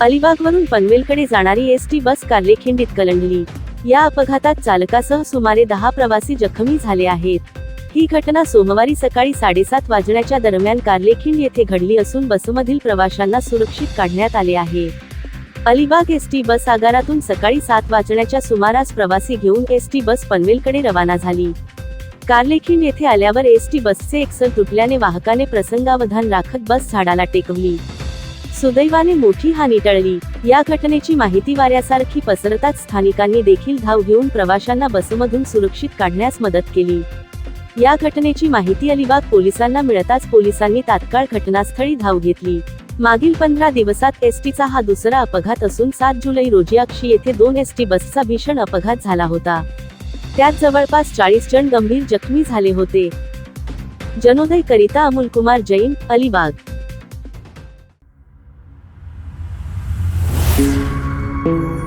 अलिबागवरून पनवेलकडे जाणारी S T बस कार्लेखिंडीत कलंडली. या अपघातात चालकासह सुमारे दहा प्रवासी जखमी झाले आहेत. ही घटना सोमवारी सकाळी साडेसात वाजण्याच्या दरम्यान कार्लेखिंड येथे घडली असून बसमधील प्रवाशांना सुरक्षित काढण्यात आले आहे. अलिबाग एस टी बस आगारातून सकाळी सात वाजण्याच्या सुमारास प्रवासी घेऊन एस टी बस पनवेलकडे रवाना झाली. कार्लेखिंड येथे आल्यावर एस टी बसचे एक्सल तुटल्याने वाहकाने प्रसंगावधान राखत बस झाडाला टेकवली. सुदैवाने मोठी हानी टळली. या घटनेची माहिती वाऱ्यासारखी पसरताच स्थानिकांनी देखील धाव घेऊन प्रवाशांना बसमधून सुरक्षित काढण्यास मदत केली. या घटनेची माहिती अलिबाग पोलिसांना मिळताच पोलिसांनी तात्काळ घटनास्थळी धाव घेतली. मागील पंधरा दिवसात एसटीचा हा दुसरा अपघात असून सात जुलै रोजी अक्षी येथे दोन एसटी बसचा भीषण अपघात झाला होता. त्यात जवळपास चाळीस जण गंभीर जखमी झाले होते. जनोदय करिता अमोल कुमार जैन अलिबाग. Thank you.